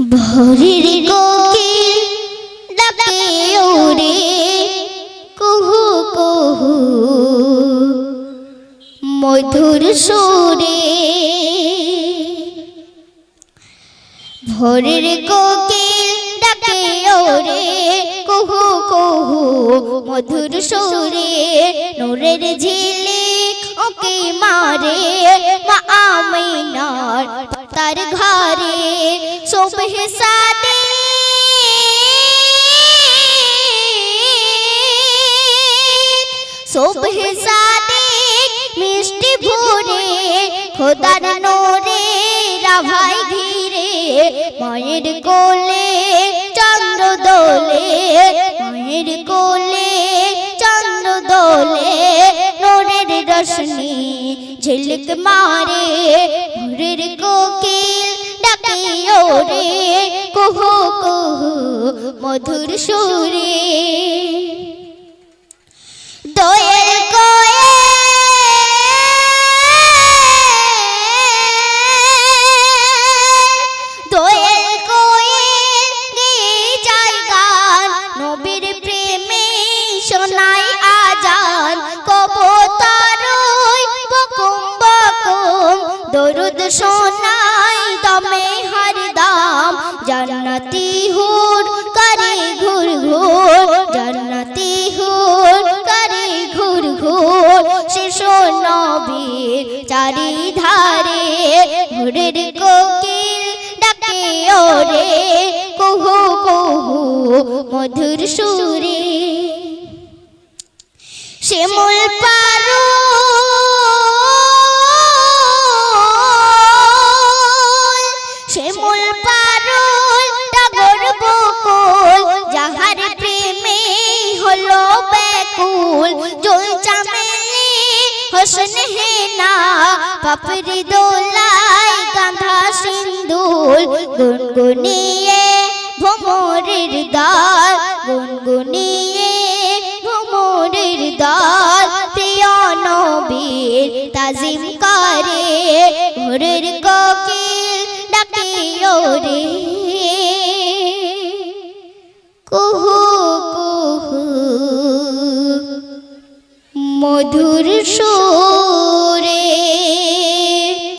ভোরের কোকিল ডাকে ওরে, কুহু কুহু। মধুর সুরে ভোরের কোকিল ডাকে ওরে, কুহু কুহু। মধুর সুরে নূরের ঝিলিক ওকে মারে, মা আমিনার তার ঘরে সুবহ সাদে সুবহ সাদে মিষ্টি ভোরে খোদার নোরে রাভাই ঘিরে মায়ের কোলে চন্দ্র দোলে মায়ের কোলে চন্দ্র দোলে নোরের রশ্মি ঝিলক মারে ভোরের কোকিল ডাকে ওরে কুহু কুহু মধুর সুরে। দোয়েল কোয়েল দরুদ শোনাই দমে হরদম জান্নাতি হুর করে ঘুর ঘুর, জান্নাতি হুর করে ঘুর ঘুর। শিশু নবীর চারিধারে ঘুরের কোকিল ডাকে ওরে কুহু কুহু, মধুর সুরে। শিমুল পারো বেকুল জল চামেলি হোসন হেনা পাপড়ি দোলাই গাঁধা সিন্দুল গুনগুনিয়ে ভোমরের দাল গুনগুনিয়ে ভোমরের দাল প্রিয় নবীর তাজিম করে ভোরের কোকিল ডাকে ওরে মধুর সুরে।